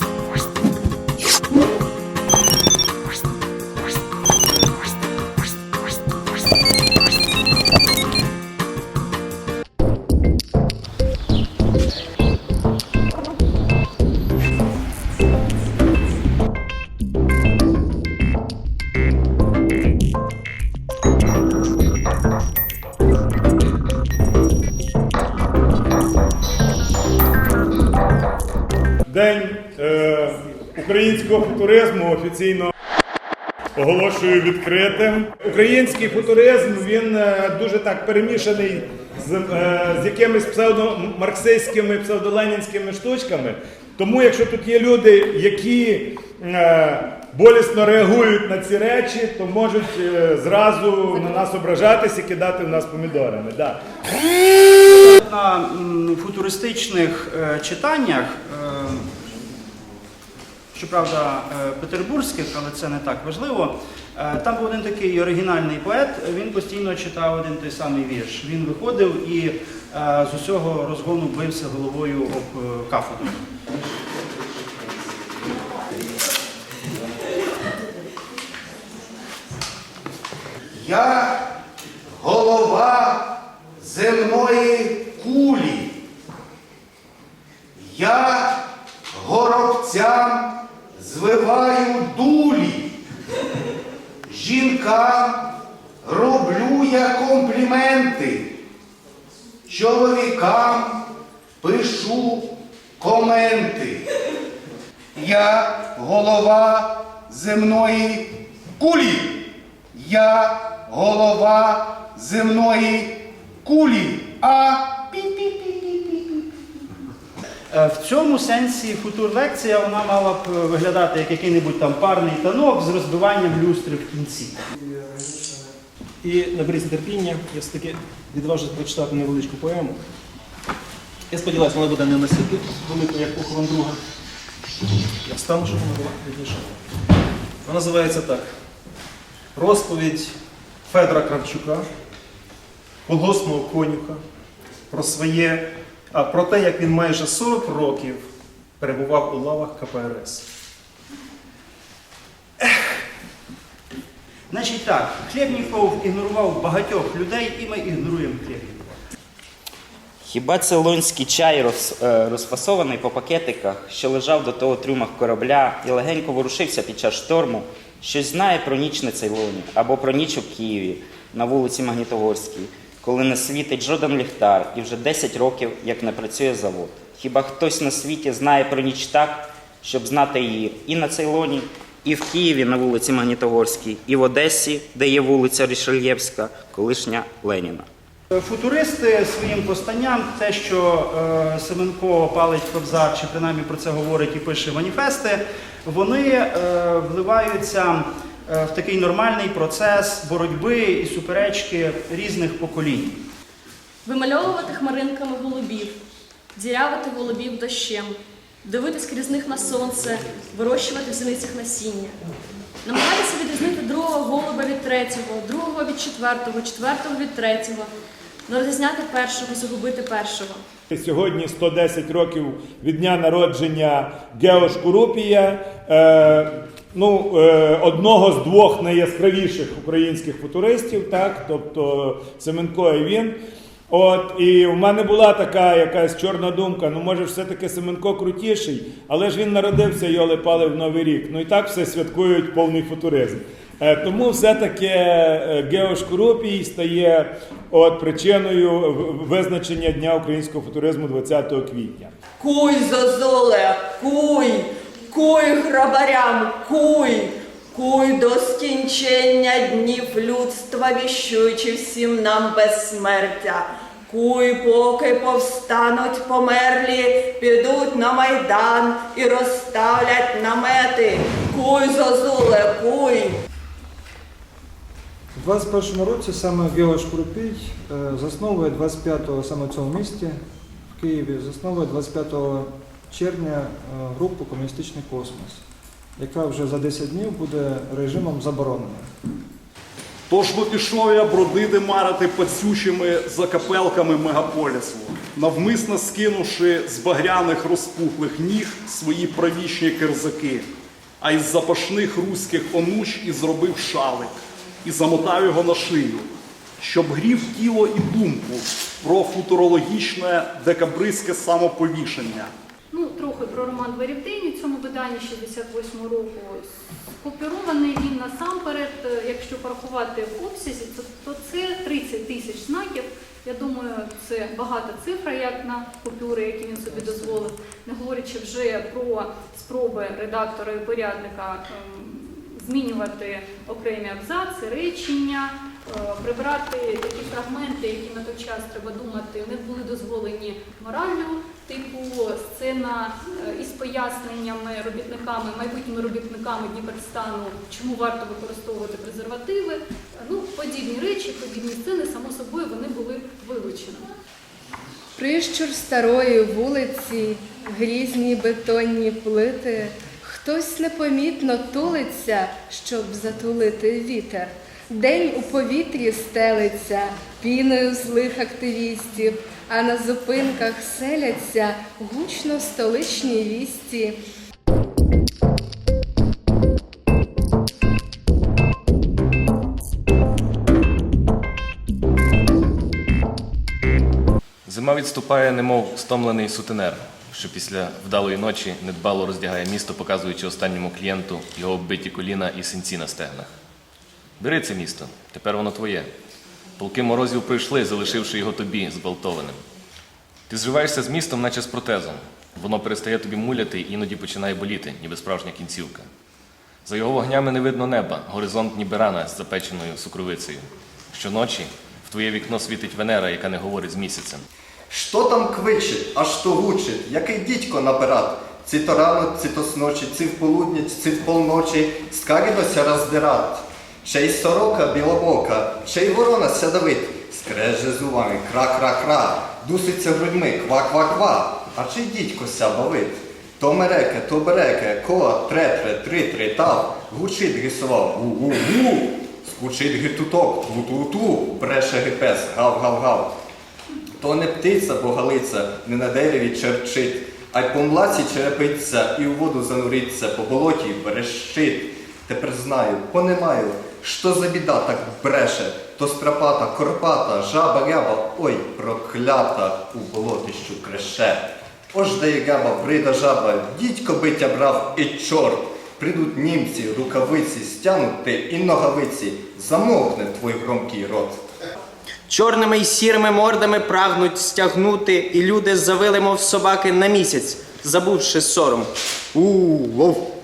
День е, українського футуризму офіційно оголошую відкритим. Український футуризм він е, дуже так перемішаний з, е, з якимись псевдомарксистськими, псевдоленінськими штучками. Тому, якщо тут є люди, які болісно реагують на ці речі, то можуть зразу на нас ображатись і кидати в нас помідорами. Да. На футуристичних читаннях, е, щоправда, е, петербурзьких, але це не так важливо. е, Там був один такий оригінальний поет, він постійно читав один той самий вірш. Він виходив і е, з усього розгону бився головою об кафедру. Я голова земної кулі. Я горобцям звиваю дулі. Жінкам роблю я компліменти. Чоловікам пишу коменти. Я голова земної кулі. Я голова земної кулі. А В цьому сенсі футур-лекція вона мала б е, виглядати як який-небудь там парний танок з розбиванням люстри в кінці. І наберіться терпіння, я все-таки відважусь прочитати невеличку поему. Я сподіваюся, вона буде не настільки великою, як похорон друга. Я встану, щоб вона була видніша. Вона називається так. Розповідь Федора Кравчука, колгоспного конюха, про своє, а про те, як він майже 40 років перебував у лавах КПРС. Значить так, Хлєбніков ігнорував багатьох людей, і ми ігноруємо Хлєбнікова. Хіба це лонський чай роз, е, розфасований по пакетиках, що лежав до того трюмах корабля і легенько ворушився під час шторму, щось знає про ніч на Цейлоні або про ніч у Києві на вулиці Магнітогорській, коли не світить жоден ліхтар і вже 10 років як не працює завод. Хіба хтось на світі знає про ніч так, щоб знати її і на Цейлоні, і в Києві на вулиці Магнітогорській, і в Одесі, де є вулиця Рішельєвська, колишня Леніна. Футуристи своїм постанням, те, що е, Семенко палить Кобзар, чи принаймні про це говорить і пише маніфести, вони е, вливаються в такий нормальний процес боротьби і суперечки різних поколінь. Вимальовувати хмаринками голубів, дірявити голубів дощем, дивитись крізь них на сонце, вирощувати в зеницях насіння. Намагатися відрізнити другого голуба від третього, другого від четвертого, четвертого від третього, не розрізняти першого, загубити першого. Сьогодні 110 років від дня народження Геош Курупія, е, ну, е, одного з двох найяскравіших українських футуристів, так, тобто Семенко і він. От, і в мене була така якась чорна думка, ну може все-таки Семенко крутіший, але ж він народився йоли пали в Новий рік. Ну і так все святкують повний футуризм. Е, Тому все-таки е, Геош Курупій стає от причиною визначення Дня українського футуризму 20 квітня. Куй, зозуле, куй, куй грабарям, куй, куй до скінчення днів людства, віщуючи всім нам безсмертя. Куй, поки повстануть померлі, підуть на майдан і розставлять намети. Куй, зозуле, куй. У 21 році саме Геош Крупій е, засновує 25-го саме в цьому місті в Києві, засновує 25 червня е, групу Комуністичний космос, яка вже за 10 днів буде режимом заборонена. Тож бо пішов я бродити марити пацючими закапелками мегаполісу, навмисно скинувши з багряних розпухлих ніг свої правічні кирзаки, а із запашних руських онуч і зробив шалик, і замотав його на шию, щоб грів тіло і думку про футурологічне декабристське самоповішення. Трохи про роман «Двері в цьому виданні 68 року. Скопірований він насамперед, е, якщо порахувати в обсязі, то, то це 30 тисяч знаків. Я думаю, це багата цифра, як на купюри, які він собі дозволив, не говорячи вже про спроби редактора і порядника ем, змінювати окремі абзаци, речення, е, прибрати такі фрагменти, які на той час треба думати, не були дозволені мораллю, типу сцена е, із поясненнями робітниками, майбутніми робітниками Дніперстану, чому варто використовувати презервативи. Е, Ну, подібні речі, подібні сцени, само собою, вони були вилучені. Прищур старої вулиці, грізні бетонні плити, хтось непомітно тулиться, щоб затулити вітер. День у повітрі стелиться піною злих активістів, а на зупинках селяться гучно столичні вісті. Зима відступає, немов стомлений сутенер, що після вдалої ночі недбало роздягає місто, показуючи останньому клієнту його оббиті коліна і синці на стегнах. Бери це місто, тепер воно твоє. Полки морозів пройшли, залишивши його тобі зґвалтованим. Ти зживаєшся з містом, наче з протезом. Воно перестає тобі муляти і іноді починає боліти, ніби справжня кінцівка. За його вогнями не видно неба, горизонт ніби рана з запеченою сукровицею. Щоночі в твоє вікно світить Венера, яка не говорить з місяцем. Що там квичить, а що гучить, який дідько наперед? Ці то рано, ці то сночі, ці в полудні, ці в полночі, скарідося роздират. Ще й сорока білобока, ще й ворона сядовит, скреже зубами, кра-кра-кра, дуситься грудьми, ква-ква-ква, а чи дідько ся бавить? То мереке, то береке, ко, тре-тре, три-три, тав, гучить гисував, гу-гу-гу, скучить гитуток, ту-ту-ту, бреше гипес, гав-гав-гав. То не птиця, бо галиця, не на дереві черчить, а й по млаці черепиться і у воду зануриться, по болоті верещить. Тепер знаю, понемаю, що за біда так бреше, то страпата, корпата, жаба ряба, ой, проклята, у болотищу креше. Ож дає габа, брида жаба, дідько биття брав і чорт. Прийдуть німці, рукавиці, стянуть те і ногавиці, замовкне твой громкий рот. Чорними й сірими мордами прагнуть стягнути, і люди завили, мов собаки на місяць, забувши сором. У, вов,